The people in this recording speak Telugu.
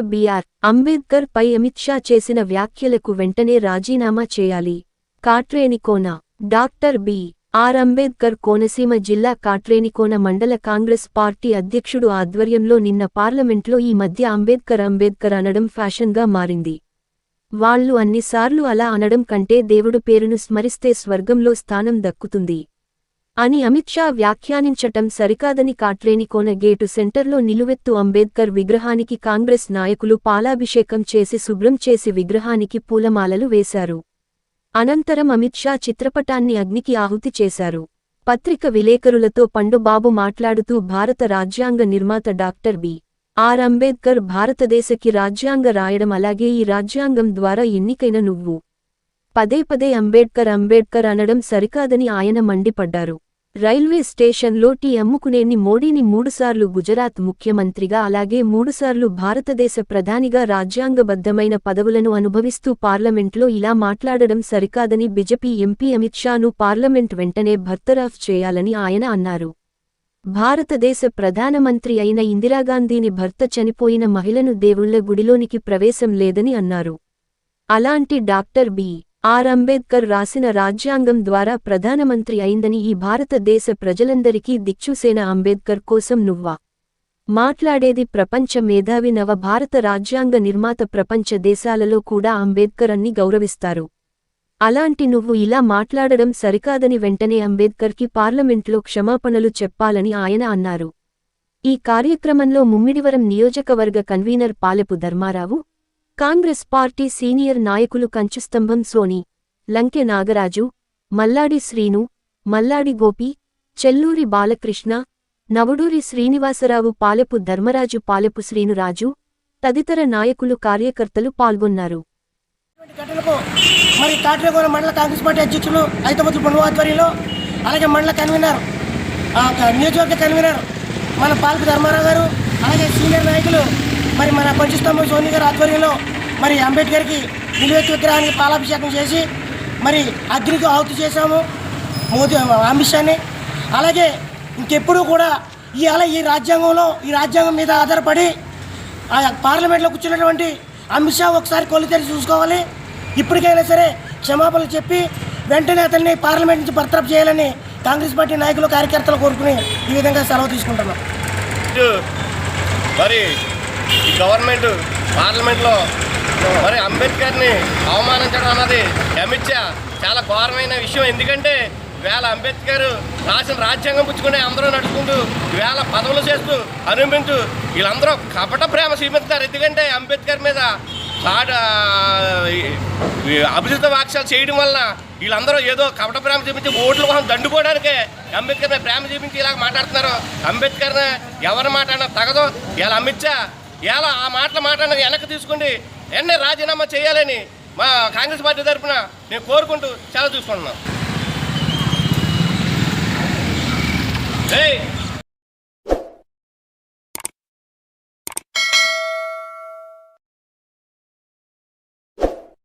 బిఆర్ అంబేద్కర్ పై అమిత్ షా చేసిన వ్యాఖ్యలకు వెంటనే రాజీనామా చేయాలి. Katrenikona. Doctor B R Ambedkar Konaseema జిల్లా కాట్రేనికోన మండల కాంగ్రెస్ పార్టీ అధ్యక్షుడు ఆధ్వర్యంలో నిన్న పార్లమెంట్లో ఈ మధ్య అంబేద్కర్ అంబేద్కర్ అనడం ఫ్యాషన్గా మారింది. వాళ్ళు అన్నిసార్లు అలా అనడం కంటే దేవుడు పేరును స్మరిస్తే స్వర్గంలో స్థానం దక్కుతుంది. అని అమిత్ షా వ్యాఖ్యానించటం సరికాదని కాట్రేనికోన గేటు సెంటర్లో నిలువెత్తు అంబేద్కర్ విగ్రహానికి కాంగ్రెస్ నాయకులు పాలాభిషేకం చేసి శుభ్రం చేసి విగ్రహానికి పూలమాలలు వేశారు. అనంతరం అమిత్ షా చిత్రపటాన్ని అగ్నికి ఆహుతి చేశారు. పత్రిక విలేకరులతో పండుబాబు మాట్లాడుతూ భారత రాజ్యాంగ నిర్మాత డాక్టర్ బి. ఆర్. అంబేద్కర్ భారతదేశకి రాజ్యాంగ రాయడం అలాగే ఈ రాజ్యాంగం ద్వారా ఎన్నికైన నువ్వు. పదే పదే అంబేడ్కర్ అంబేడ్కర్ అనడం సరికాదని ఆయన మండిపడ్డారు. రైల్వే స్టేషన్లో టీ అమ్ముకునేని మోడీని మూడుసార్లు గుజరాత్ ముఖ్యమంత్రిగా అలాగే మూడుసార్లు భారతదేశ ప్రధానిగా రాజ్యాంగబద్ధమైన పదవులను అనుభవిస్తూ పార్లమెంట్లో ఇలా మాట్లాడడం సరికాదని బిజెపి ఎంపీ అమిత్ షాను పార్లమెంట్ వెంటనే భర్తరాఫ్ చేయాలని ఆయన అన్నారు. భారతదేశ ప్రధానమంత్రి అయిన ఇందిరాగాంధీని భర్త చనిపోయిన మహిళను దేవుళ్ళ గుడిలోనికి ప్రవేశం లేదని అన్నారు. అలాంటి డాక్టర్ బి. ఆర్. అంబేద్కర్ రాసిన రాజ్యాంగం ద్వారా ప్రధానమంత్రి అయిందని ఈ భారతదేశ ప్రజలందరికీ దిక్చుసేన అంబేద్కర్ కోసం నువ్వా? మాట్లాడేది ప్రపంచ మేధావి నవ భారత రాజ్యాంగ నిర్మాత ప్రపంచ దేశాలలో కూడా అంబేద్కర్ అన్ని గౌరవిస్తారు. అలాంటి నువ్వు ఇలా మాట్లాడడం సరికాదని వెంటనే అంబేద్కర్కి పార్లమెంట్లో క్షమాపణలు చెప్పాలని ఆయన అన్నారు. ఈ కార్యక్రమంలో ముమ్మిడివరం నియోజకవర్గ convener Palepu Dharmarao Congress party senior నాయకులు కంచుస్తంభం సోని లంకె నాగరాజు మల్లాడి శ్రీను మల్లాడి గోపి చెల్లూరి బాలకృష్ణ నవడూరి శ్రీనివాసరావు పాలెపు ధర్మరాజు పాలెపు శ్రీనురాజు తదితర నాయకులు కార్యకర్తలు పాల్గొన్నారు. మరి కాట్రేగూడ మండల కాంగ్రెస్ పార్టీ అధ్యక్షులు ఐతమతులు పండుగ ఆధ్వర్యంలో అలాగే మండల కన్వీనర్ నియోజకవర్గ కన్వీనర్ మన పాల్పు ధర్మారావు గారు అలాగే సీనియర్ నాయకులు మరి మన పంచుస్తాము సోని గారు ఆధ్వర్యంలో మరి అంబేద్కర్కి నిలువెత్తు విగ్రహానికి పాలాభిషేకం చేసి మరి అగ్నికి ఆహుతి చేశాము. మోదీ అమిత్ షాని అలాగే ఇంకెప్పుడు కూడా ఇవాళ ఈ రాజ్యాంగంలో ఈ రాజ్యాంగం మీద ఆధారపడి ఆ పార్లమెంట్లో కూర్చున్నటువంటి అమిత్ షా ఒకసారి కొలు తెరిచి చూసుకోవాలి. ఇప్పటికైనా సరే క్షమాపణలు చెప్పి వెంటనే అతన్ని పార్లమెంట్ నుంచి బర్తరఫ్ చేయాలని కాంగ్రెస్ పార్టీ నాయకులు కార్యకర్తలు కోరుకుని ఈ విధంగా సెలవు తీసుకుంటున్నాం. మరి గవర్నమెంట్ పార్లమెంట్లో మరి అంబేద్కర్ని అవమానించడం అన్నది అమిత్ షా చాలా ఘోరమైన విషయం. ఎందుకంటే వేళ అంబేద్కర్ రాసిన రాజ్యాంగం పుచ్చుకునే అందరూ నడుచుకుంటూ వేళ పదవులు చేస్తూ అనుభవించు. వీళ్ళందరూ కపట ప్రేమ చూపిస్తారు. ఎందుకంటే అంబేద్కర్ మీద చాట అభిజిత వాక్యాలు చేయడం వలన వీళ్ళందరూ ఏదో కపట ప్రేమ చూపించి ఓట్ల కోసం దండుకోవడానికే అంబేద్కర్ మీద ప్రేమ చూపించి ఇలా మాట్లాడుతున్నారు. అంబేద్కర్ ఎవరి మాట తగదు. ఇలా అమిత్ షా ఇలా ఆ మాటలు మాట్లాడినది వెనక్కి తీసుకుండి వెంటనే రాజీనామా చేయాలని మా కాంగ్రెస్ పార్టీ తరఫున నేను కోరుకుంటూ చాలా చూసుకుంటున్నాను.